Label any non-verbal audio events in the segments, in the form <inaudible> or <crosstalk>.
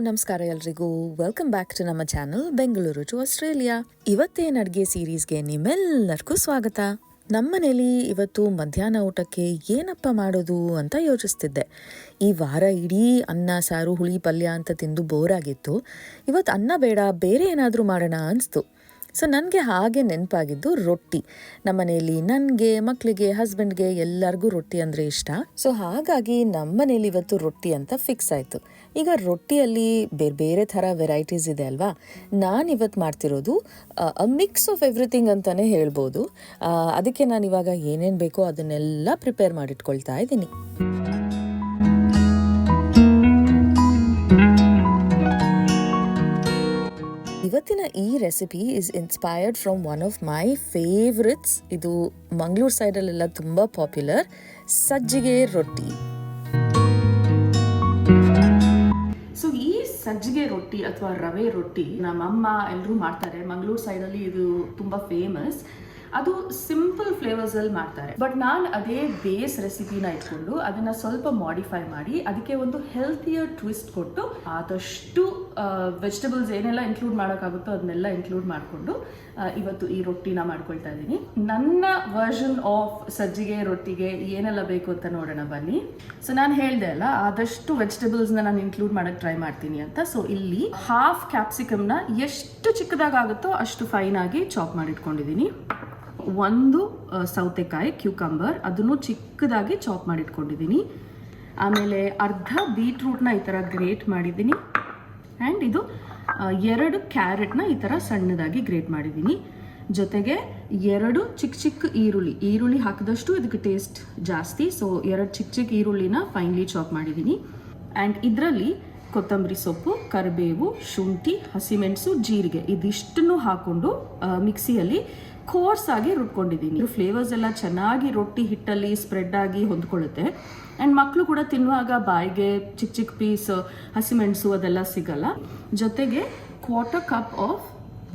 ನಮಸ್ಕಾರ ಎಲ್ರಿಗೂ. Welcome back to ನಮ್ಮ ಚಾನಲ್ ಬೆಂಗಳೂರು ಟು ಆಸ್ಟ್ರೇಲಿಯಾ ಇವತ್ತೇನು ಅಡುಗೆ ಸೀರೀಸ್ಗೆ ನಿಮ್ಮೆಲ್ಲರಿಗೂ ಸ್ವಾಗತ. ನಮ್ಮನೇಲಿ ಇವತ್ತು ಮಧ್ಯಾಹ್ನ ಊಟಕ್ಕೆ ಏನಪ್ಪ ಮಾಡೋದು ಅಂತ ಯೋಚಿಸ್ತಿದ್ದೆ. ಈ ವಾರ ಇಡೀ ಅನ್ನ, ಸಾರು, ಹುಳಿ, ಪಲ್ಯ ಅಂತ ತಿಂದು ಬೋರ್ ಆಗಿತ್ತು ಇವತ್ತು ಅನ್ನ ಬೇಡ, ಬೇರೆ ಏನಾದರೂ ಮಾಡೋಣ ಅನಿಸ್ತು. ಸೊ ನನಗೆ ಹಾಗೆ ನೆನಪಾಗಿದ್ದು ರೊಟ್ಟಿ. ನಮ್ಮನೇಲಿ ನನಗೆ ಮಕ್ಕಳಿಗೆ ಹಸ್ಬೆಂಡ್ಗೆ ಎಲ್ಲರಿಗೂ ರೊಟ್ಟಿ ಅಂದರೆ ಇಷ್ಟ. ಸೊ ಹಾಗಾಗಿ ನಮ್ಮನೇಲಿ ಇವತ್ತು ರೊಟ್ಟಿ ಅಂತ ಫಿಕ್ಸ್ ಆಯಿತು. ಈಗ ರೊಟ್ಟಿಯಲ್ಲಿ ಬೇರೆ ಬೇರೆ ಥರ ವೆರೈಟೀಸ್ ಇದೆ ಅಲ್ವಾ? ನಾನು ಇವತ್ತು ಮಾಡ್ತಿರೋದು, ಅ ಮಿಕ್ಸ್ ಆಫ್ ಎವ್ರಿಥಿಂಗ್ ಅಂತಲೇ ಹೇಳ್ಬೋದು. ಅದಕ್ಕೆ ನಾನು ಇವಾಗ ಏನೇನು ಬೇಕೋ ಅದನ್ನೆಲ್ಲ ಪ್ರಿಪೇರ್ ಮಾಡಿಟ್ಕೊಳ್ತಾ ಇದ್ದೀನಿ. ಇವತ್ತಿನ ಈ recipe is inspired from one of my favourites ಇದು ಮಂಗಳೂರು ಸೈಡಲ್ಲೆಲ್ಲ ತುಂಬ ಪಾಪ್ಯುಲರ್ ಸಜ್ಜಿಗೆ ರೊಟ್ಟಿ. ಸಜ್ಜಿಗೆ ರೊಟ್ಟಿ ಅಥವಾ ರವೆ ರೊಟ್ಟಿ ನಮ್ಮಮ್ಮ ಎಲ್ಲರೂ ಮಾಡ್ತಾರೆ. ಮಂಗಳೂರು ಸೈಡಲ್ಲಿ ಇದು ತುಂಬ ಫೇಮಸ್ ಅದು ಸಿಂಪಲ್ ಫ್ಲೇವರ್ಸ್ ಅಲ್ಲಿ ಮಾಡ್ತಾರೆ. ಬಟ್ ನಾನು ಅದೇ ಬೇಸ್ ರೆಸಿಪಿನ ಇಟ್ಕೊಂಡು ಅದನ್ನ ಸ್ವಲ್ಪ ಮಾಡಿಫೈ ಮಾಡಿ ಅದಕ್ಕೆ ಒಂದು ಹೆಲ್ತಿಯರ್ ಟ್ವಿಸ್ಟ್ ಕೊಟ್ಟು ಆದಷ್ಟು ವೆಜಿಟೇಬಲ್ಸ್ ಏನೆಲ್ಲ ಇನ್ಕ್ಲೂಡ್ ಮಾಡೋಕ್ಕಾಗುತ್ತೋ ಅದನ್ನೆಲ್ಲ ಇನ್ಕ್ಲೂಡ್ ಮಾಡಿಕೊಂಡು ಇವತ್ತು ಈ ರೊಟ್ಟಿನ ಮಾಡ್ಕೊಳ್ತಾ ಇದ್ದೀನಿ. ನನ್ನ ವರ್ಷನ್ ಆಫ್ ಸಜ್ಜಿಗೆ, ರೊಟ್ಟಿಗೆ ಏನೆಲ್ಲ ಬೇಕು ಅಂತ ನೋಡೋಣ ಬನ್ನಿ. ಸೊ ನಾನು ಹೇಳ್ದೆ ಅಲ್ಲ, ಆದಷ್ಟು ವೆಜಿಟೇಬಲ್ಸ್ನ ನಾನು ಇನ್ಕ್ಲೂಡ್ ಮಾಡೋಕ್ಕೆ ಟ್ರೈ ಮಾಡ್ತೀನಿ ಅಂತ. ಸೊ ಇಲ್ಲಿ ಹಾಫ್ ಕ್ಯಾಪ್ಸಿಕಮ್ನ ಎಷ್ಟು ಚಿಕ್ಕದಾಗುತ್ತೋ ಅಷ್ಟು ಫೈನ್ ಆಗಿ ಚಾಪ್ ಮಾಡಿಟ್ಕೊಂಡಿದ್ದೀನಿ. ಒಂದು ಸೌತೆಕಾಯಿ ಕ್ಯೂಕಂಬರ್ ಅದನ್ನು ಚಿಕ್ಕದಾಗಿ ಚಾಪ್ ಮಾಡಿಟ್ಕೊಂಡಿದ್ದೀನಿ. ಆಮೇಲೆ ಅರ್ಧ ಬೀಟ್ರೂಟ್ನ ಈ ಥರ ಗ್ರೇಟ್ ಮಾಡಿದ್ದೀನಿ. ಆ್ಯಂಡ್ ಇದು ಎರಡು ಕ್ಯಾರೆಟ್ನ ಈ ಥರ ಸಣ್ಣದಾಗಿ ಗ್ರೇಟ್ ಮಾಡಿದ್ದೀನಿ. ಜೊತೆಗೆ ಎರಡು ಚಿಕ್ಕ ಚಿಕ್ಕ ಈರುಳ್ಳಿ ಈರುಳ್ಳಿ ಹಾಕಿದಷ್ಟು ಇದಕ್ಕೆ ಟೇಸ್ಟ್ ಜಾಸ್ತಿ ಸೊ ಎರಡು ಚಿಕ್ಕ ಚಿಕ್ಕ ಈರುಳ್ಳಿನ ಫೈನ್ಲಿ ಚಾಪ್ ಮಾಡಿದ್ದೀನಿ. ಆ್ಯಂಡ್ ಇದರಲ್ಲಿ ಕೊತ್ತಂಬರಿ ಸೊಪ್ಪು, ಕರಿಬೇವು, ಶುಂಠಿ, ಹಸಿಮೆಣಸು, ಜೀರಿಗೆ ಇದಿಷ್ಟನ್ನು ಹಾಕೊಂಡು ಮಿಕ್ಸಿಯಲ್ಲಿ ಕೋರ್ಸ್ ಆಗಿ ರುಬ್ಕೊಂಡಿದ್ದೀನಿ. ಫ್ಲೇವರ್ಸ್ ಎಲ್ಲ ಚೆನ್ನಾಗಿ ರೊಟ್ಟಿ ಹಿಟ್ಟಲ್ಲಿ ಸ್ಪ್ರೆಡ್ ಆಗಿ ಹೊಂದ್ಕೊಳ್ಳುತ್ತೆ. ಆ್ಯಂಡ್ ಮಕ್ಕಳು ಕೂಡ ತಿನ್ನುವಾಗ ಬಾಯಿಗೆ ಚಿಕ್ಕ ಚಿಕ್ಕ ಪೀಸ್ ಹಸಿಮೆಣಸು ಅದೆಲ್ಲ ಸಿಗಲ್ಲ. ಜೊತೆಗೆ quarter cup of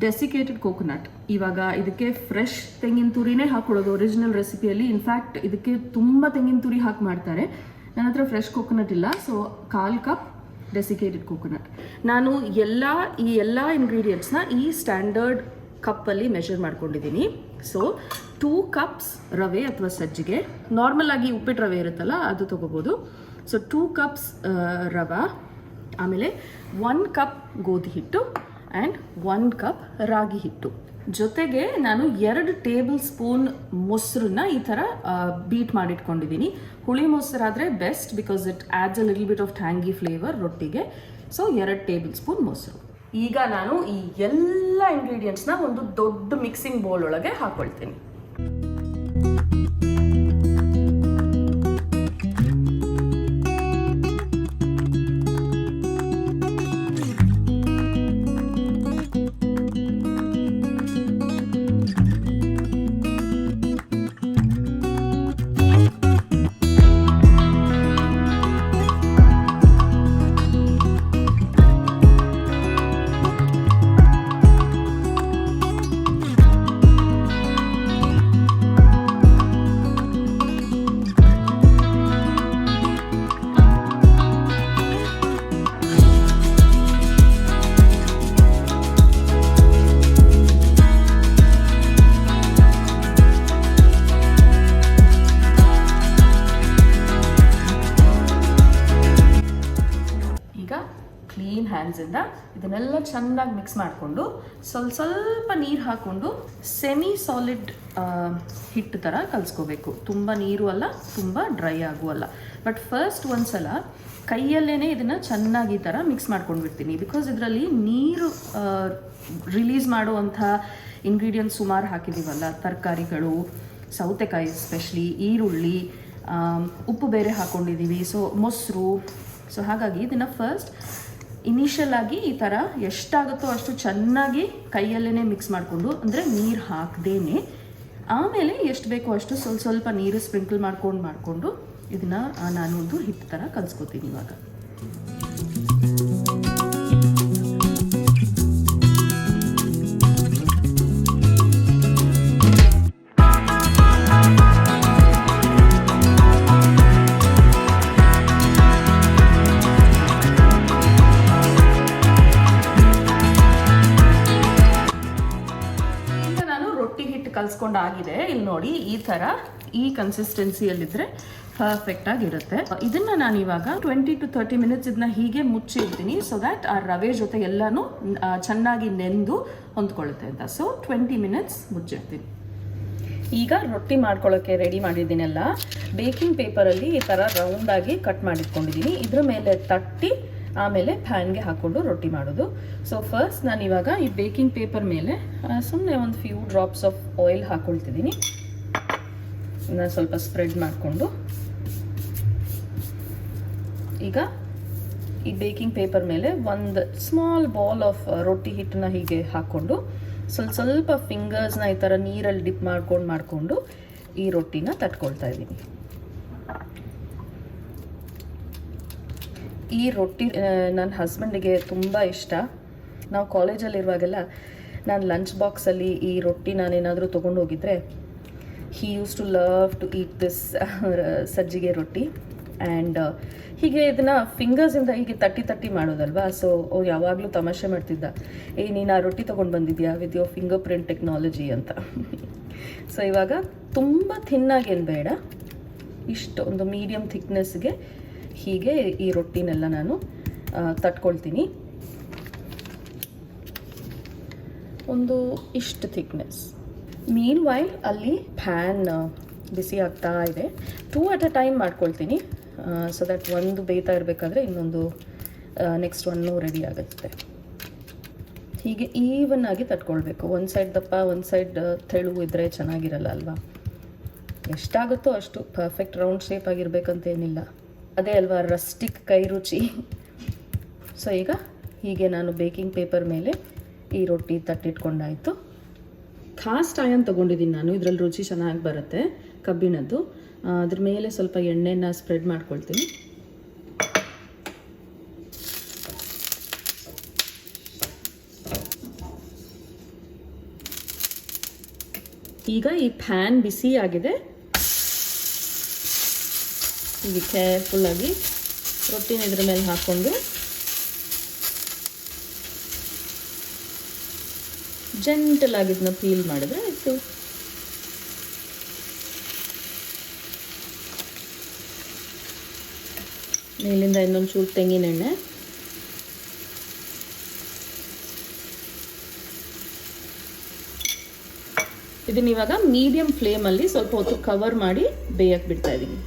desiccated coconut ಇವಾಗ ಇದಕ್ಕೆ ಫ್ರೆಶ್ ತೆಂಗಿನ ತುರಿನೇ ಹಾಕೊಳ್ಳೋದು ಒರಿಜಿನಲ್ ರೆಸಿಪಿಯಲ್ಲಿ ಇನ್ಫ್ಯಾಕ್ಟ್ ಇದಕ್ಕೆ ತುಂಬ ತೆಂಗಿನ ತುರಿ ಹಾಕಿ ಮಾಡ್ತಾರೆ. ನನ್ನ ಹತ್ರ ಫ್ರೆಶ್ ಕೋಕೋನಟ್ ಇಲ್ಲ ಸೊ ಕಾಲು ಕಪ್ ಡೆಸಿಕೇಟೆಡ್ ಕೋಕೋನಟ್ ನಾನು ಎಲ್ಲ, ಈ ಎಲ್ಲ ಇಂಗ್ರೀಡಿಯೆಂಟ್ಸ್ನ ಈ ಸ್ಟ್ಯಾಂಡರ್ಡ್ ಕಪ್ಪಲ್ಲಿ ಮೆಷರ್ ಮಾಡ್ಕೊಂಡಿದ್ದೀನಿ ಸೊ ಟೂ ಕಪ್ಸ್ ರವೆ ಅಥವಾ ಸಜ್ಜಿಗೆ. ನಾರ್ಮಲ್ ಆಗಿ ಉಪ್ಪಿಟ್ಟು ರವೆ ಇರುತ್ತಲ್ಲ, ಅದು ತಗೋಬೋದು. ಸೊ ಟೂ ಕಪ್ಸ್ ರವೆ. ಆಮೇಲೆ ಒನ್ ಕಪ್ ಗೋಧಿ ಹಿಟ್ಟು ಆ್ಯಂಡ್ ಒನ್ ಕಪ್ ರಾಗಿ ಹಿಟ್ಟು. ಜೊತೆಗೆ ನಾನು ಎರಡು ಟೇಬಲ್ ಸ್ಪೂನ್ ಮೊಸರನ್ನ ಈ ಥರ ಬೀಟ್ ಮಾಡಿಟ್ಕೊಂಡಿದ್ದೀನಿ ಹುಳಿ ಮೊಸರಾದರೆ best because it adds a little bit of tangy flavour ರೊಟ್ಟಿಗೆ. ಸೊ ಎರಡು ಟೇಬಲ್ ಸ್ಪೂನ್ ಮೊಸರು. ಈಗ ನಾನು ಈ ಎಲ್ಲ ಇಂಗ್ರೀಡಿಯೆಂಟ್ಸ್ನ ಒಂದು ದೊಡ್ಡ ಮಿಕ್ಸಿಂಗ್ ಬೌಲ್ ಒಳಗೆ ಹಾಕೊಳ್ತೀನಿ. ಕ್ಲೀನ್ ಹ್ಯಾಂಡ್ಸಿಂದ ಇದನ್ನೆಲ್ಲ ಚೆನ್ನಾಗಿ ಮಿಕ್ಸ್ ಮಾಡಿಕೊಂಡು ಸ್ವಲ್ಪ ಸ್ವಲ್ಪ ನೀರು ಹಾಕ್ಕೊಂಡು ಸೆಮಿ ಸಾಲಿಡ್ ಹಿಟ್ಟು ಥರ ಕಲಿಸ್ಕೋಬೇಕು. ತುಂಬ ನೀರು ಅಲ್ಲ, ತುಂಬ ಡ್ರೈ ಆಗೂ ಅಲ್ಲ. ಬಟ್ ಫಸ್ಟ್ ಒಂದ್ಸಲ ಕೈಯಲ್ಲೇ ಇದನ್ನು ಚೆನ್ನಾಗಿ ಈ ಥರ ಮಿಕ್ಸ್ ಮಾಡ್ಕೊಂಡು ಬಿಡ್ತೀನಿ ಬಿಕಾಸ್ ಇದರಲ್ಲಿ ನೀರು ರಿಲೀಸ್ ಮಾಡುವಂಥ ಇಂಗ್ರೀಡಿಯೆಂಟ್ಸ್ ಸುಮಾರು ಹಾಕಿದ್ದೀವಲ್ಲ ತರಕಾರಿಗಳು, ಸೌತೆಕಾಯಿ ಸ್ಪೆಷಲಿ ಈರುಳ್ಳಿ ಉಪ್ಪು ಬೇರೆ ಹಾಕ್ಕೊಂಡಿದ್ದೀವಿ ಸೊ ಮೊಸರು. ಸೊ ಹಾಗಾಗಿ ಇದನ್ನು ಫಸ್ಟ್ ಇನಿಷಿಯಲ್ ಆಗಿ ಈ ಥರ ಎಷ್ಟಾಗುತ್ತೋ ಅಷ್ಟು ಚೆನ್ನಾಗಿ ಕೈಯಲ್ಲೇ ಮಿಕ್ಸ್ ಮಾಡಿಕೊಂಡು, ಅಂದರೆ ನೀರು ಹಾಕ್ದೇನೆ, ಆಮೇಲೆ ಎಷ್ಟು ಬೇಕೋ ಅಷ್ಟು ಸ್ವಲ್ಪ ಸ್ವಲ್ಪ ನೀರು ಸ್ಪ್ರಿಂಕಲ್ ಮಾಡ್ಕೊಂಡು ಮಾಡಿಕೊಂಡು, ಇದನ್ನು ನಾನು ಒಂದು ಹಿಟ್ಟು ಥರ ಕಲಿಸ್ಕೊತೀನಿ ಇವಾಗ. ಕಲ್ಸ್ಕೊಂಡು ಆಗಿದೆ ಇಲ್ಲಿ ನೋಡಿ, ಈ ಥರ ಈ ಕನ್ಸಿಸ್ಟೆನ್ಸಿಯಲ್ಲಿದ್ದರೆ ಪರ್ಫೆಕ್ಟ್ ಆಗಿರುತ್ತೆ. ಇದನ್ನ ನಾನು ಇವಾಗ ಟ್ವೆಂಟಿ ಟು ತರ್ಟಿ ಮಿನಿಟ್ಸ್ ಇದನ್ನ ಹೀಗೆ ಮುಚ್ಚಿರ್ತೀನಿ ಸೊ ದ್ಯಾಟ್ ಆ ರವೆ ಜೊತೆ ಎಲ್ಲನೂ ಚೆನ್ನಾಗಿ ನೆಂದು ಹೊಂದ್ಕೊಳ್ಳುತ್ತೆ ಅಂತ. ಸೊ ಟ್ವೆಂಟಿ ಮಿನಿಟ್ಸ್ ಮುಚ್ಚಿರ್ತೀನಿ. ಈಗ ರೊಟ್ಟಿ ಮಾಡ್ಕೊಳ್ಳೋಕ್ಕೆ ರೆಡಿ ಮಾಡಿದ್ದೀನಲ್ಲ ಬೇಕಿಂಗ್ ಪೇಪರಲ್ಲಿ ಈ ಥರ ರೌಂಡಾಗಿ ಕಟ್ ಮಾಡಿಟ್ಕೊಂಡಿದ್ದೀನಿ. ಇದ್ರ ಮೇಲೆ ತಟ್ಟಿ ಆಮೇಲೆ ಫ್ಯಾನ್ಗೆ ಹಾಕ್ಕೊಂಡು ರೊಟ್ಟಿ ಮಾಡೋದು. ಸೊ ಫಸ್ಟ್ ನಾನು ಇವಾಗ ಈ ಬೇಕಿಂಗ್ ಪೇಪರ್ ಮೇಲೆ ಸುಮ್ಮನೆ ಒಂದು ಫ್ಯೂ ಡ್ರಾಪ್ಸ್ ಆಫ್ ಆಯಿಲ್ ಹಾಕ್ಕೊಳ್ತಿದ್ದೀನಿ ನಾನು ಸ್ವಲ್ಪ ಸ್ಪ್ರೆಡ್ ಮಾಡಿಕೊಂಡು. ಈಗ ಈ ಬೇಕಿಂಗ್ ಪೇಪರ್ ಮೇಲೆ ಒಂದು ಸ್ಮಾಲ್ ಬಾಲ್ ಆಫ್ ರೊಟ್ಟಿ ಹಿಟ್ಟನ್ನ ಹೀಗೆ ಹಾಕ್ಕೊಂಡು ಸ್ವಲ್ಪ ಸ್ವಲ್ಪ ಫಿಂಗರ್ಸ್ನ ಈ ಥರ ನೀರಲ್ಲಿ ಡಿಪ್ ಮಾಡ್ಕೊಂಡು ಮಾಡಿಕೊಂಡು ಈ ರೊಟ್ಟಿನ ತಟ್ಕೊಳ್ತಾ ಇದ್ದೀನಿ ಈ ರೊಟ್ಟಿ ನನ್ನ ಹಸ್ಬೆಂಡಿಗೆ ತುಂಬ ಇಷ್ಟ. ನಾವು ಕಾಲೇಜಲ್ಲಿರುವಾಗೆಲ್ಲ ನಾನು ಲಂಚ್ ಬಾಕ್ಸಲ್ಲಿ ಈ ರೊಟ್ಟಿ ನಾನೇನಾದರೂ ತೊಗೊಂಡು ಹೋಗಿದ್ರೆ he use to love to eat this ಸಜ್ಜಿಗೆ ರೊಟ್ಟಿ. ಆ್ಯಂಡ್ ಹೀಗೆ ಇದನ್ನು ಫಿಂಗರ್ಸಿಂದ ಹೀಗೆ ತಟ್ಟಿ ತಟ್ಟಿ ಮಾಡೋದಲ್ವಾ? ಸೊ ಯಾವಾಗಲೂ ತಮಾಷೆ ಮಾಡ್ತಿದ್ದ. ಏ, ನೀನು ಆ ರೊಟ್ಟಿ ತೊಗೊಂಡು ಬಂದಿದ್ಯಾ with your fingerprint technology ಅಂತ. <laughs> ಸೊ ಇವಾಗ ತುಂಬ ಥಿನ್ನಾಗೇನು ಬೇಡ. ಇಷ್ಟು ಒಂದು ಮೀಡಿಯಮ್ ಥಿಕ್ನೆಸ್ಗೆ ಹೀಗೆ ಈ ರೊಟ್ಟಿನೆಲ್ಲ ನಾನು ತಟ್ಕೊಳ್ತೀನಿ. ಒಂದು ಇಷ್ಟು ಥಿಕ್ನೆಸ್ ಮೀನ್ ವೈಲ್ ಅಲ್ಲಿ ಫ್ಯಾನ್ ಬಿಸಿ ಆಗ್ತಾ ಇದೆ. ಟೂ ಅಟ್ ಅ ಟೈಮ್ ಮಾಡ್ಕೊಳ್ತೀನಿ. ಸೊ ದಟ್ ಒಂದು ಬೇಯ್ತಾ ಇರಬೇಕಾದ್ರೆ ಇನ್ನೊಂದು ನೆಕ್ಸ್ಟ್ ಒನ್ನು ರೆಡಿ ಆಗುತ್ತೆ. ಹೀಗೆ ಈವನ್ ಆಗಿ ತಟ್ಕೊಳ್ಬೇಕು. ಒಂದು ಸೈಡ್ ದಪ್ಪ ಒಂದು ಸೈಡ್ ತೆಳು ಇದ್ದರೆ ಚೆನ್ನಾಗಿರಲ್ಲ ಅಲ್ವಾ? ಎಷ್ಟಾಗುತ್ತೋ ಅಷ್ಟು ಪರ್ಫೆಕ್ಟ್ ರೌಂಡ್ ಶೇಪ್ ಆಗಿರ್ಬೇಕಂತೇನಿಲ್ಲ. ಅದೇ ಅಲ್ವಾ ರಸ್ಟಿಕ್ ಕೈ ರುಚಿ. ಸೊ ಈಗ ಹೀಗೆ ನಾನು ಬೇಕಿಂಗ್ ಪೇಪರ್ ಮೇಲೆ ಈ ರೊಟ್ಟಿ ತಟ್ಟಿಟ್ಕೊಂಡಾಯಿತು. ಕಾಸ್ಟ್ ಆಯನ್ ತೊಗೊಂಡಿದ್ದೀನಿ ನಾನು, ಇದರಲ್ಲಿ ರುಚಿ ಚೆನ್ನಾಗಿ ಬರುತ್ತೆ ಕಬ್ಬಿಣದ್ದು. ಅದ್ರ ಮೇಲೆ ಸ್ವಲ್ಪ ಎಣ್ಣೆನ ಸ್ಪ್ರೆಡ್ ಮಾಡ್ಕೊಳ್ತೀನಿ. ಈಗ ಈ ಪ್ಯಾನ್ ಬಿಸಿ ಆಗಿದೆ. ಹೀಗೆ ಕೇರ್ಫುಲ್ಲಾಗಿ ರೊಟ್ಟಿನ ಇದ್ರ ಮೇಲೆ ಹಾಕ್ಕೊಂಡು ಜೆಂಟಲಾಗಿ ಇದನ್ನ ಪೀಲ್ ಮಾಡಿದ್ರೆ ಆಯಿತು. ಮೇಲಿಂದ ಇನ್ನೊಂದು ಚೂರು ತೆಂಗಿನೆಣ್ಣೆ. ಇದನ್ನ ಇವಾಗ ಮೀಡಿಯಂ ಫ್ಲೇಮಲ್ಲಿ ಸ್ವಲ್ಪ ಹೊತ್ತು ಕವರ್ ಮಾಡಿ ಬೇಯಕ್ಕೆ ಬಿಡ್ತಾ ಇದ್ದೀನಿ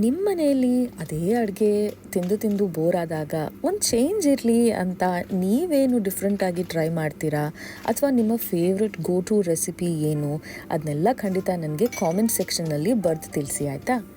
ನಿಮ್ಮ ಮನೆಯಲ್ಲಿ ಅದೇ ಅಡುಗೆ ತಿಂದು ತಿಂದು ಬೋರ್ ಆದಾಗ ಒಂದು ಚೇಂಜ್ ಇರಲಿ ಅಂತ ನೀವೇನು ಡಿಫ್ರೆಂಟಾಗಿ ಟ್ರೈ ಮಾಡ್ತೀರಾ? ಅಥವಾ ನಿಮ್ಮ ಫೇವ್ರೆಟ್ ಗೋ ಟು ರೆಸಿಪಿ ಏನು? ಅದನ್ನೆಲ್ಲ ಖಂಡಿತ ನನಗೆ ಕಾಮೆಂಟ್ ಸೆಕ್ಷನ್ನಲ್ಲಿ ಬರೆದು ತಿಳಿಸಿ, ಆಯಿತಾ?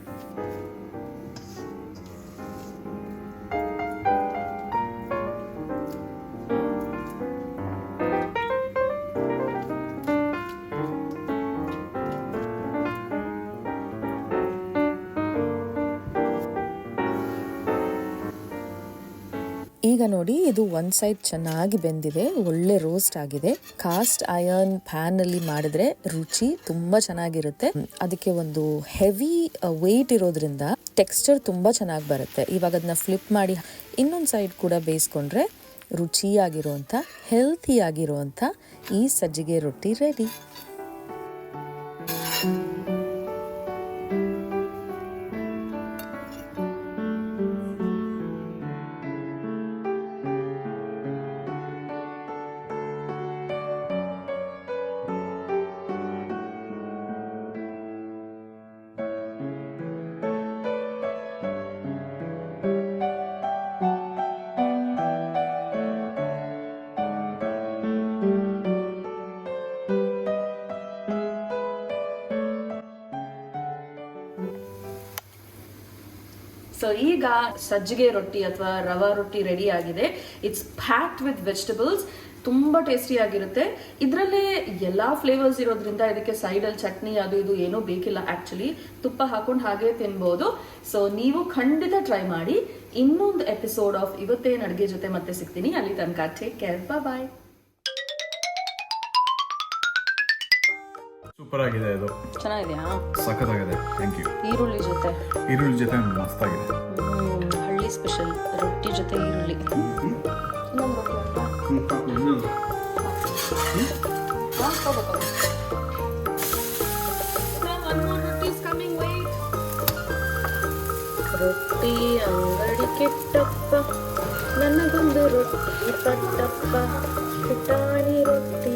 ಈಗ ನೋಡಿ, ಇದು ಒಂದು ಸೈಡ್ ಚೆನ್ನಾಗಿ ಬೆಂದಿದೆ, ಒಳ್ಳೆ ರೋಸ್ಟ್ ಆಗಿದೆ. ಕಾಸ್ಟ್ ಐರನ್ ಪ್ಯಾನಲ್ಲಿ ಮಾಡಿದ್ರೆ ರುಚಿ ತುಂಬಾ ಚೆನ್ನಾಗಿರುತ್ತೆ. ಅದಕ್ಕೆ ಒಂದು ಹೆವಿ ವೆಯ್ಟ್ ಇರೋದ್ರಿಂದ ಟೆಕ್ಸ್ಚರ್ ತುಂಬಾ ಚೆನ್ನಾಗಿ ಬರುತ್ತೆ. ಇವಾಗ ಅದನ್ನ ಫ್ಲಿಪ್ ಮಾಡಿ ಇನ್ನೊಂದು ಸೈಡ್ ಕೂಡ ಬೇಯಿಸ್ಕೊಂಡ್ರೆ ರುಚಿಯಾಗಿರುವಂಥ ಹೆಲ್ತಿ ಆಗಿರುವಂಥ ಈ ಸಜ್ಜಿಗೆ ರೊಟ್ಟಿ ರೆಡಿ ಈಗ ಸಜ್ಜಿಗೆ ರೊಟ್ಟಿ ಅಥವಾ ರವಾ ರೊಟ್ಟಿ ರೆಡಿ ಆಗಿದೆ. ಇಟ್ಸ್ ಪ್ಯಾಕ್ಡ್ ವಿತ್ ವೆಜಿಟಬಲ್ಸ್ ತುಂಬಾ ಟೇಸ್ಟಿ ಆಗಿರುತ್ತೆ. ಇದರಲ್ಲೇ ಎಲ್ಲ ಫ್ಲೇವರ್ಸ್ ಇರೋದ್ರಿಂದ ಇದಕ್ಕೆ ಸೈಡಲ್ಲಿ ಚಟ್ನಿ, ಅದು ಇದು ಏನೂ ಬೇಕಿಲ್ಲ ಆ್ಯಕ್ಚುಲಿ ತುಪ್ಪ ಹಾಕೊಂಡು ಹಾಗೆ ತಿನ್ಬಹುದು ಸೊ ನೀವು ಖಂಡಿತ ಟ್ರೈ ಮಾಡಿ. ಇನ್ನೊಂದು ಎಪಿಸೋಡ್ ಆಫ್ ಇವತ್ತೇನು ಅಡುಗೆ ಜೊತೆ ಮತ್ತೆ ಸಿಗ್ತೀನಿ. ಅಲ್ಲಿ ತನಕ ಟೇಕ್ ಕೇರ್ ಬಾಯ್ ಸೂಪರ್ ಆಗಿದೆ ಇದು ಚೆನ್ನಾಗಿದೆಯಾ? ಸಖತ್ತಾಗಿದೆ. ಥ್ಯಾಂಕ್ ಯು ಈರುಳ್ಳಿ ಜೊತೆ. ಈರುಳ್ಳಿ ಜೊತೆ ಮಸ್ತಾಗಿದೆ. ಆಗಿದೆ ಹಳ್ಳಿ ಸ್ಪೆಷಲ್ ರೊಟ್ಟಿ ಜೊತೆ ಈರುಳ್ಳಿ? ರೊಟ್ಟಿ ಅಂಗಡಿ ಕೆಟ್ಟಪ್ಪ ನನಗೊಂದು ರೊಟ್ಟಿ ಪಟ್ಟಪ್ಪ. ಪುಟಾಣಿ ರೊಟ್ಟಿ.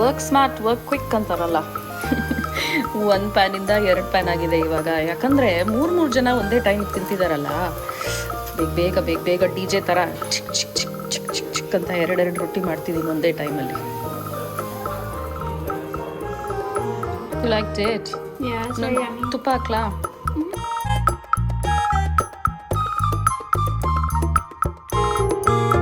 ವರ್ಕ್ ಸ್ಮಾರ್ಟ್ ವರ್ಕ್ ಕ್ವಿಕ್ ಅಂತಾರಲ್ಲ. <laughs> ಒಂದು ಪ್ಯಾನಿಂದ ಎರಡು ಪ್ಯಾನ್ ಆಗಿದೆ ಇವಾಗ. ಯಾಕಂದರೆ ಮೂರು ಮೂರು ಜನ ಒಂದೇ ಟೈಮ್ ತಿಂತಿದಾರಲ್ಲ. ಬೇಗ ಬೇಗ ಬೇಗ ಬೇಗ ಡಿ ಜೆ ಥರ ಚಿಕ್ ಚಿಕ್ ಚಿಕ್ ಚಿಕ್ ಚಿಕ್ ಚಿಕ್ ಅಂತ ಎರಡೆರಡು ರೊಟ್ಟಿ ಮಾಡ್ತಿದ್ದೀನಿ ಒಂದೇ ಟೈಮಲ್ಲಿ ಲೈಕ್ ಡೇಟ್ ತುಪ್ಪ ಹಾಕ್ಲಾ?